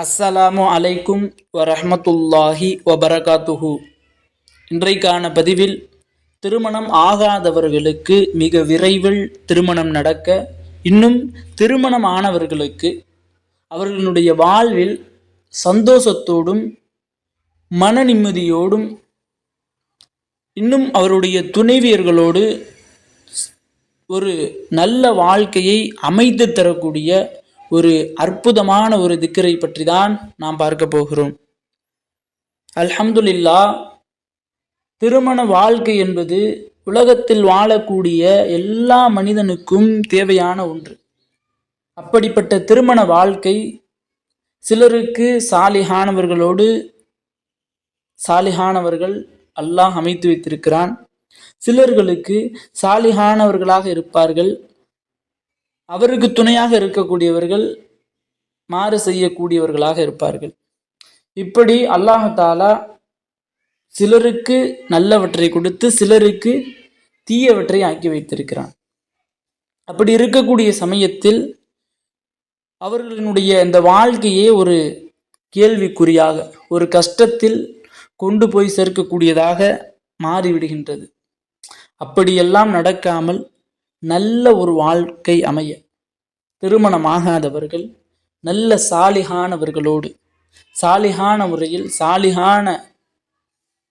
அஸ்ஸலாமு அலைக்கும் வரஹ்மத்துல்லாஹி வபரகாத்துஹு. இன்றைக்கான பதிவில் திருமணம் ஆகாதவர்களுக்கு மிக விரைவில் திருமணம் நடக்க இன்னும் திருமணம் ஆனவர்களுக்கு அவர்களுடைய வாழ்வில் சந்தோஷத்தோடும் மன நிம்மதியோடும் இன்னும் அவருடைய துணைவியர்களோடு ஒரு நல்ல வாழ்க்கையை அமைத்து தரக்கூடிய ஒரு அற்புதமான ஒரு திக்கரை பற்றி தான் நாம் பார்க்க போகிறோம். அல்ஹம்துல்லா திருமண வாழ்க்கை என்பது உலகத்தில் வாழக்கூடிய எல்லா மனிதனுக்கும் தேவையான ஒன்று. அப்படிப்பட்ட திருமண வாழ்க்கை சிலருக்கு சாலிஹானவர்களோடு சாலிஹானவர்கள் அல்லாஹ் அமைத்து வைத்திருக்கிறான். சிலர்களுக்கு சாலிஹானவர்களாக இருப்பார்கள். அவருக்கு துணையாக இருக்கக்கூடியவர்கள் மாறு செய்யக்கூடியவர்களாக இருப்பார்கள். இப்படி அல்லாஹாலா சிலருக்கு நல்லவற்றை கொடுத்து சிலருக்கு தீயவற்றை ஆக்கி வைத்திருக்கிறான். அப்படி இருக்கக்கூடிய சமயத்தில் அவர்களினுடைய இந்த வாழ்க்கையே ஒரு கேள்விக்குறியாக ஒரு கஷ்டத்தில் கொண்டு போய் சேர்க்கக்கூடியதாக மாறிவிடுகின்றது. அப்படியெல்லாம் நடக்காமல் நல்ல ஒரு வாழ்க்கை அமைய திருமணமாகாதவர்கள் நல்ல சாலிகானவர்களோடு சாலிகான முறையில் சாலிகான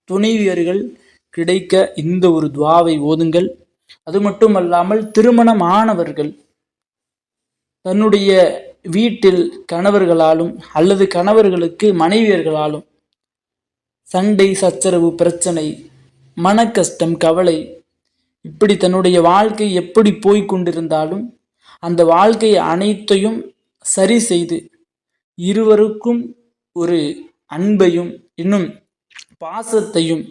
துணைவியர்கள் கிடைக்க இந்த ஒரு துவாவை ஓதுங்கள். அது மட்டுமல்லாமல் திருமணமானவர்கள் தன்னுடைய வீட்டில் கணவர்களாலும் அல்லது கணவர்களுக்கு மனைவியர்களாலும் சண்டை சச்சரவு பிரச்சனை மனக்கஷ்டம் கவலை இப்படி தன்னுடைய வாழ்க்கை எப்படி போய்க் கொண்டிருந்தாலும் அந்த வாழ்க்கை அனைத்தையும் சரி செய்து இருவருக்கும் ஒரு அன்பையும் இன்னும் பாசத்தையும்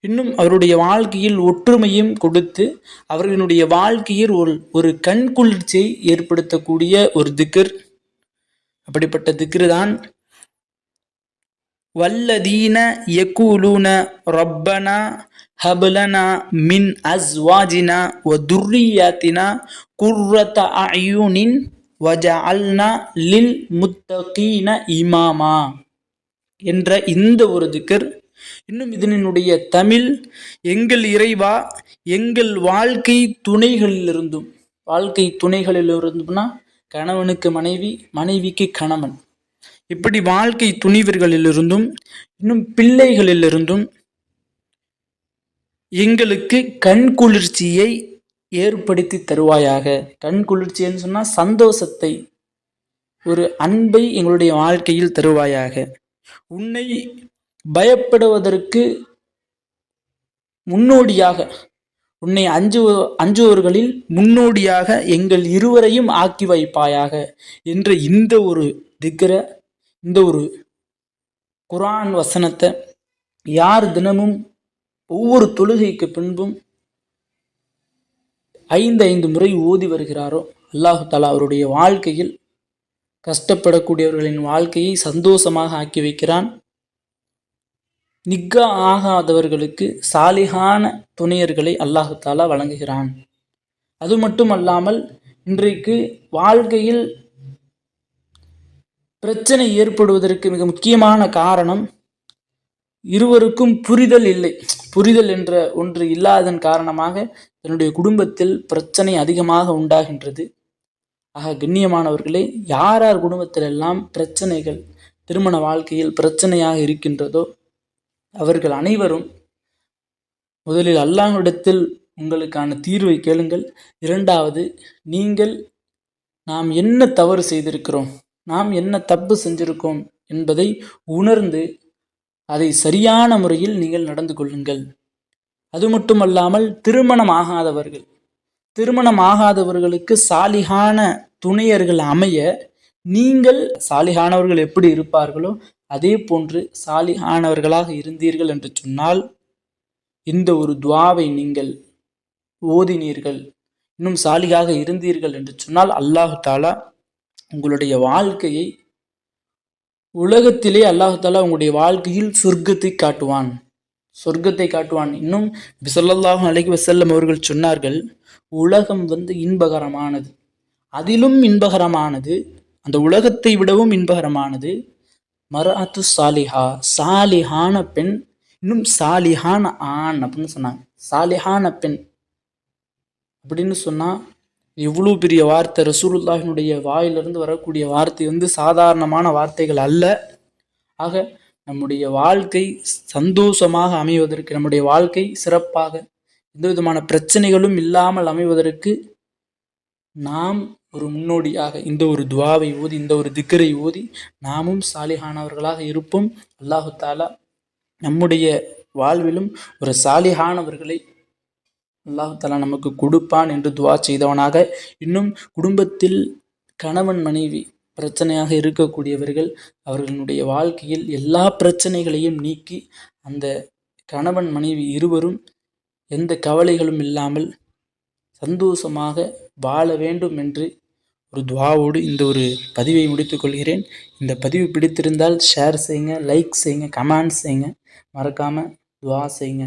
இன்னும் அவருடைய வாழ்க்கையில் ஒற்றுமையும் கொடுத்து அவர்களுடைய வாழ்க்கையில் ஒரு ஒரு கண் குளிர்ச்சியை ஏற்படுத்தக்கூடிய ஒரு திக்ர். அப்படிப்பட்ட திக்ரு தான் வல்லதீன எக்கூலூன ரப்பனா ஹபலனா மின் அஸ்வாஜினா வ துர்ரியாத்தினா குர்ரத அயூனின் வஜஅல்னா லில் முத்தகீன இமாமா என்ற இந்த ஒரு திக்கர் இன்னும் இதனுடைய தமிழ் எங்கள் இறைவா எங்கள் வாழ்க்கை துணைகளிலிருந்தும் வாழ்க்கை துணைகளிலிருந்தும்னா கணவனுக்கு மனைவி மனைவிக்கு கணவன். இப்படி வாழ்க்கை துணிவர்களிலிருந்தும் இன்னும் பிள்ளைகளிலிருந்தும் எங்களுக்கு கண் குளிர்ச்சியை ஏற்படுத்தி தருவாயாக. கண் குளிர்ச்சின்னு சொன்னால் சந்தோஷத்தை ஒரு அன்பை எங்களுடைய வாழ்க்கையில் தருவாயாக. உன்னை பயப்படுவதற்கு முன்னோடியாக உன்னை அஞ்சு அஞ்சுவர்களில் முன்னோடியாக எங்கள் இருவரையும் ஆக்கி வைப்பாயாக என்ற இந்த ஒரு திக்கர இந்த ஒரு குரான் வசனத்தை யார் தினமும் ஒவ்வொரு தொழுகைக்கு பின்பும் ஐந்து ஐந்து முறை ஓதி வருகிறாரோ? அல்லாஹு தாலா அவருடைய வாழ்க்கையில் கஷ்டப்படக்கூடியவர்களின் வாழ்க்கையை சந்தோஷமாக ஆக்கி வைக்கிறான். நிக்கா ஆகாதவர்களுக்கு சாலிகான துணையர்களை அல்லாஹு தாலா வழங்குகிறான். அது மட்டுமல்லாமல் இன்றைக்கு வாழ்க்கையில் பிரச்சனை ஏற்படுவதற்கு மிக முக்கியமான காரணம் இருவருக்கும் புரிதல் இல்லை. புரிதல் என்ற ஒன்று இல்லாதன் காரணமாக தன்னுடைய குடும்பத்தில் பிரச்சனை அதிகமாக உண்டாகின்றது. ஆக கண்ணியமானவர்களே யார் யார் குடும்பத்தில் எல்லாம் பிரச்சனைகள் திருமண வாழ்க்கையில் பிரச்சனையாக இருக்கின்றதோ அவர்கள் அனைவரும் முதலில் அல்லாஹ்விடத்தில் உங்களுக்கான தீர்வை கேளுங்கள். இரண்டாவது நீங்கள் நாம் என்ன தவறு செய்திருக்கிறோம் நாம் என்ன தப்பு செஞ்சிருக்கோம் என்பதை உணர்ந்து அதை சரியான முறையில் நீங்கள் நடந்து கொள்ளுங்கள். அது மட்டுமல்லாமல் திருமணம் ஆகாதவர்கள் திருமணம் ஆகாதவர்களுக்கு சாலிகான துணையர்கள் அமைய நீங்கள் சாலிகானவர்கள் எப்படி இருப்பார்களோ அதே போன்று சாலிகானவர்களாக இருந்தீர்கள் என்று சொன்னால் இந்த ஒரு துவாவை நீங்கள் ஓதினீர்கள் இன்னும் சாலிகாக இருந்தீர்கள் என்று சொன்னால் அல்லாஹு தாலா உங்களுடைய வாழ்க்கையை உலகத்திலே அல்லாஹு உங்களுடைய வாழ்க்கையில் சொர்க்கத்தை காட்டுவான். சொர்க்கத்தை காட்டுவான். இன்னும் பிசல்லாஹும் அலைஹி வசல்லம் அவர்கள் சொன்னார்கள் உலகம் வந்து இன்பகரமானது. அதிலும் இன்பகரமானது அந்த உலகத்தை விடவும் இன்பகரமானது. மராத்து சாலிஹா சாலிஹான பெண் இன்னும் சாலிஹான ஆண் அப்படின்னு சொன்னாங்க. சாலிஹான பெண் அப்படின்னு சொன்னால் இவ்வளோ பெரிய வார்த்தை ரசூலுல்லாஹினுடைய வாயிலிருந்து வரக்கூடிய வார்த்தை வந்து சாதாரணமான வார்த்தைகள் அல்ல. ஆக நம்முடைய வாழ்க்கை சந்தோஷமாக அமைவதற்கு நம்முடைய வாழ்க்கை சிறப்பாக எந்த விதமான பிரச்சனைகளும் இல்லாமல் அமைவதற்கு நாம் ஒரு முன்னோடியாக இந்த ஒரு துவாவை ஓதி இந்த ஒரு திக்கரை ஓதி நாமும் சாலிஹானவர்களாக இருப்போம். அல்லாஹு தாலா நம்முடைய வாழ்விலும் ஒரு சாலிஹானவர்களை அல்லாஹாலா நமக்கு கொடுப்பான் என்று துவா செய்தவனாக. இன்னும் குடும்பத்தில் கணவன் மனைவி பிரச்சனையாக இருக்கக்கூடியவர்கள் அவர்களுடைய வாழ்க்கையில் எல்லா பிரச்சனைகளையும் நீக்கி அந்த கணவன் மனைவி இருவரும் எந்த கவலைகளும் இல்லாமல் சந்தோஷமாக வாழ வேண்டும் என்று ஒரு துவாவோடு இந்த ஒரு பதிவை முடித்துக்கொள்கிறேன் இந்த பதிவு பிடித்திருந்தால் ஷேர் செய்யுங்க லைக் செய்யுங்க கமெண்ட்ஸ் செய்யுங்க. மறக்காமல் துவா செய்யுங்க.